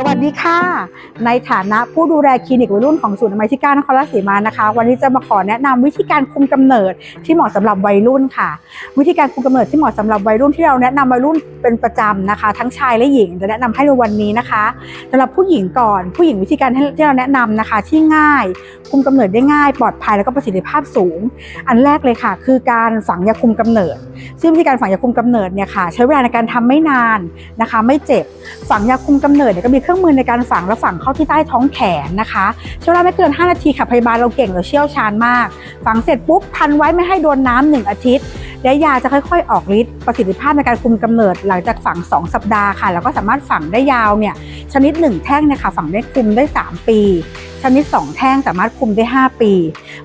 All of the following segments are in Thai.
สวัสดีค่ะ ในฐานะผู้ดูแลคลินิกวัยรุ่นของศูนย์อนามัยที่9นครราชสีมานะคะ วันนี้จะมาขอแนะนำวิธีการคุมกำเนิดที่เหมาะสำหรับวัยรุ่นค่ะ วิธีการคุมกำเนิดที่เหมาะสำหรับวัยรุ่นที่เราแนะนำวัยรุ่นเป็นประจำนะคะ ทั้งชายและหญิงจะแนะนำให้ในวันนี้นะคะสำหรับผู้หญิงก่อนผู้หญิงวิธีการที่เราแนะนำนะคะ ที่ง่ายคุมกำเนิดได้ง่าย ปลอดภัยแล้วก็ประสิทธิภาพสูง อันแรกเลยค่ะ คือการฝังยาคุมกำเนิด ซึ่งวิธีการฝังยาคุมกำเนิดเนี่ยค่ะใช้เวลาในการทำไม่นานนะคะ ไม่เจ็บฝังยาคุมกำเนิดเนี่ยก็มีเครื่องมือในการฝังและฝังเข้าที่ใต้ท้องแขนนะคะใช้เวลาไม่เกิน 5 นาทีค่ะพยาบาลเราเก่งเราเชี่ยวชาญมาก ฝังเสร็จปุ๊บพันไว้ไม่ให้โดนน้ำหนึ่งอาทิตย์และยาจะค่อยๆ ออกฤทธิ์ประสิทธิภาพในการคุมกำเนิดหลังจากฝัง 2 สัปดาห์ค่ะ แล้วก็สามารถฝังได้ยาวเนี่ยชนิด 1 แท่งเนี่ยค่ะฝังได้คุมได้ 3 ปี ชนิด 2 แท่งสามารถคุมได้ 5 ปี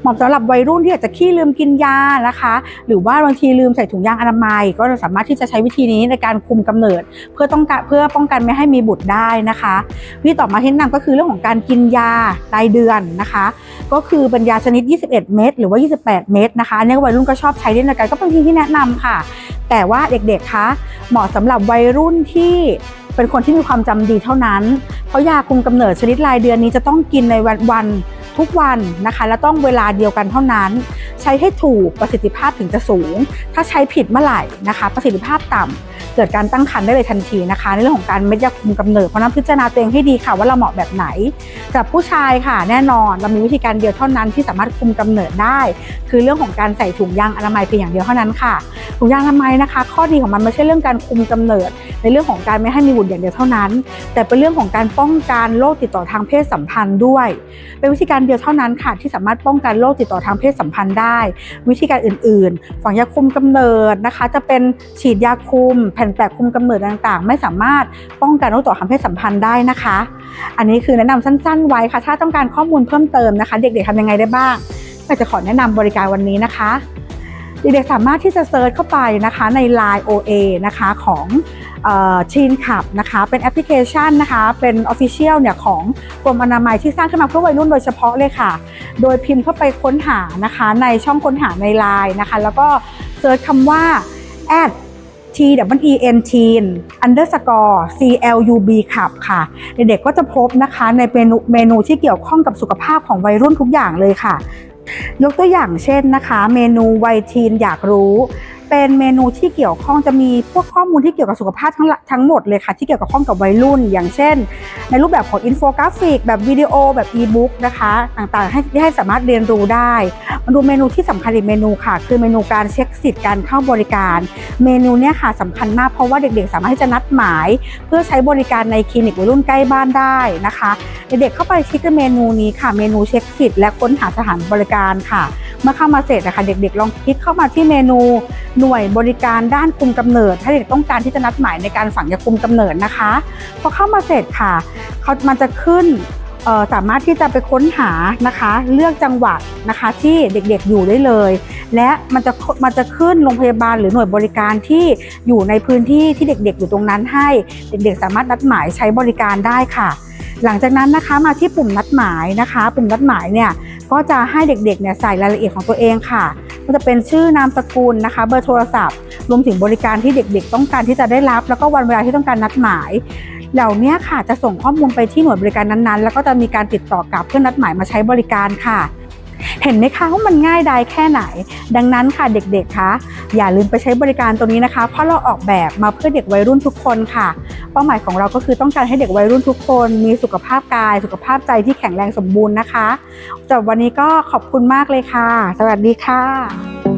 เหมาะสำหรับวัยรุ่นที่อาจจะขี้ลืมกินยานะคะ หรือว่าบางทีลืมใส่ถุงยางอนามัย ก็สามารถที่จะใช้วิธีนี้ในการคุมกำเนิด เพื่อต้องการเพื่อป้องกันไม่ให้มีบุตรได้นะคะวิธีต่อมาที่แนะนำก็คือเรื่องของการกินยารายเดือนนะคะ ก็คือเป็นยาชนิด 21 เม็ดหรือว่า 28 เม็ดนะคะอันนี้วัยรุ่นก็ชอบใช้เล่นกันก็เป็นวิธีที่แนะนำค่ะ แต่ว่าเด็กๆคะเหมาะสำหรับวัยรุ่นที่เป็นคนที่มีความจำดีเท่านั้น เพราะยาคุมกำเนิดชนิดรายเดือนนี้จะต้องกินในวันวันทุกวันนะคะ และต้องเวลาเดียวกันเท่านั้น ใช้ให้ถูกประสิทธิภาพถึงจะสูง ถ้าใช้ผิดเมื่อไหร่นะคะ ประสิทธิภาพต่ำ เกิดการตั้งครรภ์ได้เลยทันทีนะคะ ในเรื่องของการเม็ดยาคุมกำเนิดเพราะนั้นพิจารณาตัวเองให้ดีค่ะว่าเราเหมาะแบบไหนสำหรับผู้ชายค่ะ แน่นอนเรามีวิธีการเดียวเท่านั้นที่สามารถคุมกำเนิดได้ คือเรื่องของการใส่ถุงยางอนามัยเพียงอย่างเดียวเท่านั้นค่ะถุงยางอนามัยนะคะ ข้อดีของมันไม่ใช่เรื่องการคุมกำเนิด ในเรื่องของการไม่ให้มีบุตรอย่างเดียวเท่านั้น แต่เป็นเรื่องของการป้องกันโรคติดต่อทางเพศสัมพันธ์ด้วย เป็นวิธีการเดียวเท่านั้นค่ะ ที่สามารถป้องกันโรคติดต่อทางเพศสัมพันธ์ได้ วิธีการอื่น ๆ ฝังยาคุมกำเนิดนะคะ จะเป็นฉีดยาคุมแผนแปะคุมกำเนิดต่างๆ ไม่สามารถป้องกันโรคต่อทางเพศสัมพันธ์ได้นะคะ อันนี้คือแนะนำสั้นๆ ไว้ค่ะ ถ้าต้องการข้อมูลเพิ่มเติมนะคะ เด็กๆทำยังไงได้บ้างก็จะขอแนะนำบริการวันนี้นะคะเด็กๆสามารถที่จะเซิร์ชเข้าไปนะคะใน Line OA นะคะของชีนขับนะคะเป็นแอปพลิเคชันนะคะเป็น Official เนี่ยของกรมอนามัยที่สร้างขึ้นมาเพื่อวัยรุ่นโดยเฉพาะเลยค่ะ โดยพิมพ์เข้าไปค้นหานะคะในช่องค้นหาใน Line นะคะแล้วก็เซิร์ชคำว่า at t w e n T I N underscore c l u b ขับค่ะ เด็กๆก็จะพบนะคะในเมนูเมนูที่เกี่ยวข้องกับสุขภาพของวัยรุ่นทุกอย่างเลยค่ะ ยกตัวอย่างเช่นนะคะ เมนูวัยทีนอยากรู้เป็นเมนูที่เกี่ยวข้องจะมีพวกข้อมูลที่เกี่ยวกับสุขภาพทั้งหลทั้งหมดเลยค่ะ ที่เกี่ยวกับข้องกับวัยรุ่น อย่างเช่น ในรูปแบบของอินโฟกราฟิก แบบวิดีโอแบบอีบุ๊กนะคะ ต่างๆ ให้ให้สามารถเรียนรู้ได้มาดูเมนูที่สำคัญอีกเมนูค่ะ คือเมนูการเช็คสิทธิ์การเข้าบริการ เมนูเนี้ยค่ะสำคัญมากเพราะว่าเด็กๆ สามารถที่จะนัดหมาย เพื่อใช้บริการในคลินิกวัยรุ่นใกล้บ้านได้นะคะ เด็กๆเข้าไปคลิกเมนูนี้ค่ะ เมนูเช็คสิทธิ์และค้นหาสถานบริการค่ะ เมื่อเข้ามาเสร็จนะคะเด็กๆ ลองคลิกเข้ามาที่เมนูหน่วยบริการด้านคุมกำเนิด ถ้าเด็กต้องการที่จะนัดหมายในการฝังยาคุมกำเนิดนะคะพอเข้ามาเสร็จค่ะเขามันจะขึ้นสามารถที่จะไปค้นหานะคะ เลือกจังหวัดนะคะที่เด็กๆอยู่ได้เลย และมันจะมันจะขึ้นโรงพยาบาลหรือหน่วยบริการที่อยู่ในพื้นที่ที่เด็กๆ อยู่ตรงนั้นให้เด็กๆ สามารถนัดหมายใช้บริการได้ค่ะ หลังจากนั้นนะคะมาที่ปุ่มนัดหมายนะคะ ปุ่มนัดหมายเนี่ยก็จะให้เด็กๆเนี่ยใส่รายละเอียดของตัวเองค่ะก็จะเป็นชื่อนามสกุลนะคะ เบอร์โทรศัพท์ รวมถึงบริการที่เด็กๆ ต้องการที่จะได้รับ แล้วก็วันเวลาที่ต้องการนัดหมาย เหล่านี้ค่ะจะส่งข้อมูลไปที่หน่วยบริการนั้นๆ แล้วก็จะมีการติดต่อกลับเพื่อนัดหมายมาใช้บริการค่ะ เห็นไหมคะว่ามันง่ายได้แค่ไหน ดังนั้นค่ะเด็กๆคะอย่าลืมไปใช้บริการตัวนี้นะคะ เพราะเราออกแบบมาเพื่อเด็กวัยรุ่นทุกคนค่ะ เป้าหมายของเราก็คือต้องการให้เด็กวัยรุ่นทุกคน มีสุขภาพกาย สุขภาพใจที่แข็งแรงสมบูรณ์นะคะจบวันนี้ก็ขอบคุณมากเลยค่ะ สวัสดีค่ะ